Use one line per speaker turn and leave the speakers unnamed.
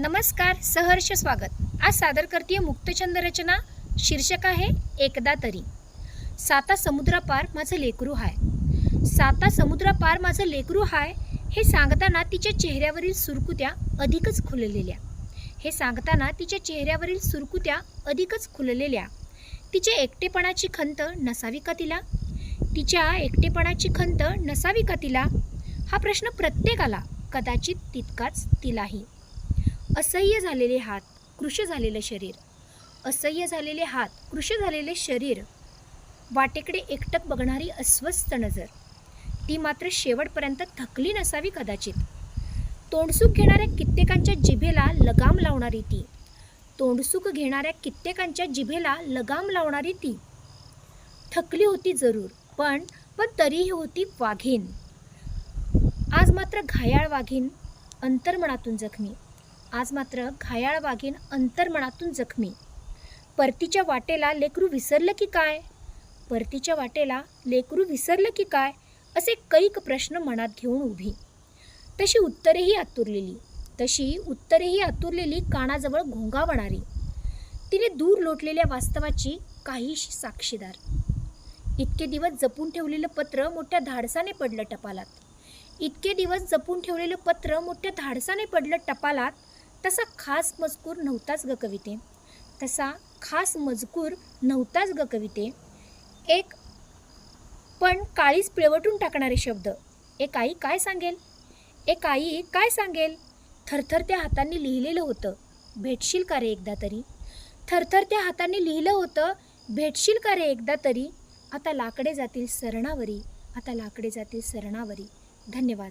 नमस्कार सहर्ष स्वागत. आज सादर करते मुक्तछंद रचना शीर्षक आहे एकदा तरी. साता समुद्रापार माझं लेकरू हाय. साता समुद्रापार माझं लेकरू हाय हे सांगताना तिच्या चेहऱ्यावरील सुरकुत्या अधिकच खुललेल्या. हे सांगताना तिच्या चेहऱ्यावरील सुरकुत्या अधिकच खुललेल्या. तिच्या एकटेपणाची खंत नसावी का तिला? तिच्या एकटेपणाची खंत नसावी का तिला? हा प्रश्न प्रत्येकाला कदाचित तितकाच तिलाही. असह्य झालेले हात कृश झालेलं शरीर. असह्य झालेले हात कृश झालेले शरीर. वाटेकडे एकटक बघणारी अस्वस्थ नजर. ती मात्र शेवटपर्यंत थकली नसावी कदाचित. तोंडसूक घेणाऱ्या कित्येकांच्या जिभेला लगाम लावणारी ती. तोंडसूक घेणाऱ्या कित्येकांच्या जिभेला लगाम लावणारी ती. थकली होती जरूर पण पण तरीही होती वाघीण. आज मात्र घायाळ वाघीण अंतर्मनातून जखमी. आज मात्र घायाळ वाघीण अंतर्मनातून जखमी. परतीच्या वाटेला लेकरू विसरलं की काय? परतीच्या वाटेला लेकरू विसरलं की काय? असे कैक प्रश्न मनात घेऊन उभी. तशी उत्तरेही आतुरलेली. तशी उत्तरेही आतुरलेली कानाजवळ घोंगावणारी तिने दूर लोटलेल्या वास्तवाची काहीशी साक्षीदार. इतके दिवस जपून ठेवलेलं पत्र मोठ्या धाडसाने पडलं टपालात. इतके दिवस जपून ठेवलेलं पत्र मोठ्या धाडसाने पडलं टपालात तसा खास मजकूर नव्हताच ग कविते. तसा खास मजकूर नव्हताच ग कविते. एक पण काळीच पिळवटून टाकणारे शब्द. एक आई काय सांगेल? एक आई काय सांगेल? थरथरत्या हातांनी लिहिलेलं होतं. भेटशील का रे एकदा तरी? थरथरत्या हातांनी लिहिलं होतं. भेटशील का रे एकदा तरी? आता लाकडे जातील सरणावरी. आता लाकडे जातील सरणावरी. धन्यवाद.